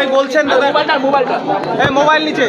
সবাই বলছেন দাদা। হ্যাঁ মোবাইল নিচে।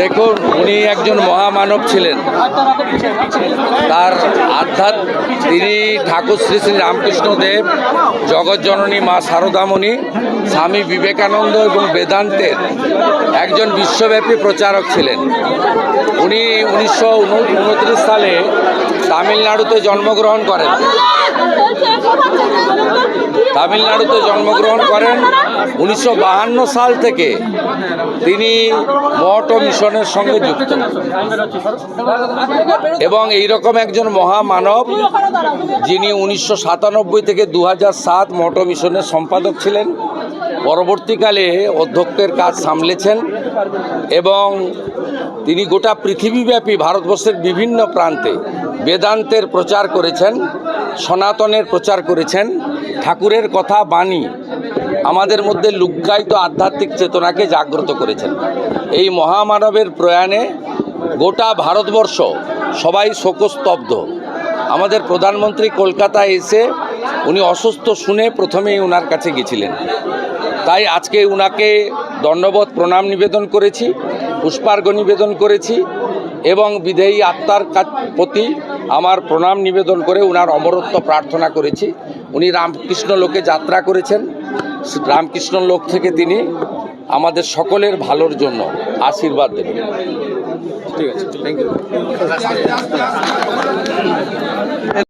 দেখুন, উনি একজন মহামানব ছিলেন। তার আধ্যাত্ম তিনি ঠাকুর শ্রী শ্রী রামকৃষ্ণ দেব জগৎজননী মা শারদামণি স্বামী বিবেকানন্দ এবং বেদান্তের একজন বিশ্বব্যাপী প্রচারক ছিলেন। উনি উনিশশো উনত্রিশ সালে তামিলনাড়ুতে জন্মগ্রহণ করেন। তামিলনাড়ুতে জন্মগ্রহণ করেন। উনিশশো সাল থেকে তিনি মঠ মিশনের সঙ্গে যুক্ত। এবং এইরকম একজন মহামানব, যিনি উনিশশো সাতানব্বই থেকে দু সাত মঠ মিশনের সম্পাদক ছিলেন। পরবর্তীকালে অধ্যক্ষের কাজ সামলেছেন এবং তিনি গোটা পৃথিবীব্যাপী ভারতবর্ষের বিভিন্ন প্রান্তে বেদান্তের প্রচার করেছেন, সনাতনের প্রচার করেছেন। ঠাকুরের কথা বাণী আমাদের মধ্যে লুক্কায়িত আধ্যাত্মিক চেতনাকে জাগ্রত করেছেন। এই মহামানবের প্রয়াণে গোটা ভারতবর্ষ সবাই শোকস্তব্ধ। আমাদের প্রধানমন্ত্রী কলকাতায় এসে উনি অসুস্থ শুনে প্রথমেই ওনার কাছে গেছিলেন। তাই আজকে উনাকে দণ্ডবোধ প্রণাম নিবেদন করেছি, পুষ্পার্ঘ্য নিবেদন করেছি এবং বিদেয়ী আত্মার প্রতি আমার প্রণাম নিবেদন করে উনার অমরত্ব প্রার্থনা করেছি। উনি রামকৃষ্ণ লোকে যাত্রা করেছেন। রামকৃষ্ণ লোক থেকে তিনি আমাদের সকলের ভালোর জন্য আশীর্বাদ দেবেন। ঠিক আছে থ্যাংক ইউ